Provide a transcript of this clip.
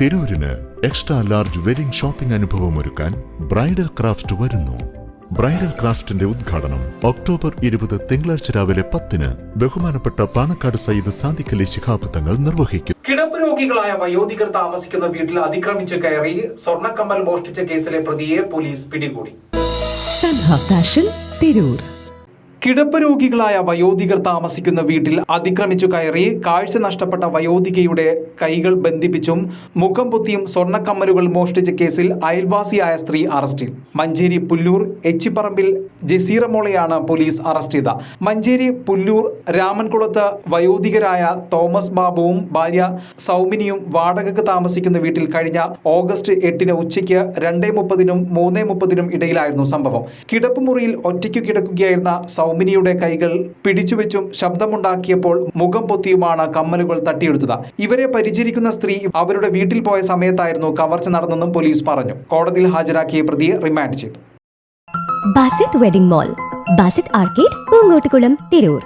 തിരൂരിന് extra large wedding shopping അനുഭവം ഒരുക്കാൻ bridal craft വരുന്നു. ബ്രൈഡൽ ക്രാഫ്റ്റിന്റെ ഉദ്ഘാടനം ഒക്ടോബർ ഇരുപത് തിങ്കളാഴ്ച രാവിലെ പത്തിന് ബഹുമാനപ്പെട്ട പാണക്കാട് സയ്യിദ് സാദിഖലി ശിഹാബ് തങ്ങൾ നിർവഹിക്കും. കിടപ്പ് രോഗികളായ വയോധികർ താമസിക്കുന്ന വീട്ടിൽ അതിക്രമിച്ച് കയറി സ്വർണക്കമ്മൽ മോഷ്ടിച്ച കേസിലെ പ്രതിയെ പോലീസ് പിടികൂടി. സൻഹ ഫാഷൻ തിരൂർ. കിടപ്പ് രോഗികളായ വയോധികർ താമസിക്കുന്ന വീട്ടിൽ അതിക്രമിച്ചു കയറി കാഴ്ച നഷ്ടപ്പെട്ട വയോധികയുടെ കൈകൾ ബന്ധിപ്പിച്ചും മുഖം പൊത്തിയും സ്വർണക്കമ്മലുകൾ മോഷ്ടിച്ച കേസിൽ അയൽവാസിയായ സ്ത്രീ അറസ്റ്റിൽ. മഞ്ചേരി പുല്ലൂർ എച്ചിപ്പറമ്പിൽ ജസീറ മോളെയാണ് പോലീസ് അറസ്റ്റ് ചെയ്ത. മഞ്ചേരി പുല്ലൂർ രാമൻകുളത്ത് വയോധികരായ തോമസ് ബാബുവും ഭാര്യ സൗമിനിയും വാടകയ്ക്ക് താമസിക്കുന്ന വീട്ടിൽ കഴിഞ്ഞ ഓഗസ്റ്റ് എട്ടിന് ഉച്ചയ്ക്ക് രണ്ടേ മുപ്പതിനും മൂന്നേ മുപ്പതിനും ഇടയിലായിരുന്നു സംഭവം. കിടപ്പുമുറിയിൽ ഒറ്റയ്ക്ക് കിടക്കുകയായിരുന്ന സൗമിനിയുടെ കൈകൾ പിടിച്ചുവെച്ചും ശബ്ദമുണ്ടാക്കിയപ്പോൾ മുഖം പൊത്തിയുമാണ് കമ്മലുകൾ തട്ടിയെടുത്തത്. ഇവരെ പരിചരിക്കുന്ന സ്ത്രീ അവരുടെ വീട്ടിൽ പോയ സമയത്തായിരുന്നു കവർച്ച നടന്നെന്നും പോലീസ് പറഞ്ഞു. കോടതിയിൽ ഹാജരാക്കിയ പ്രതിയെ റിമാൻഡ് ചെയ്തു. Basith wedding mall Basith arcade Poonkottukulam Tirur.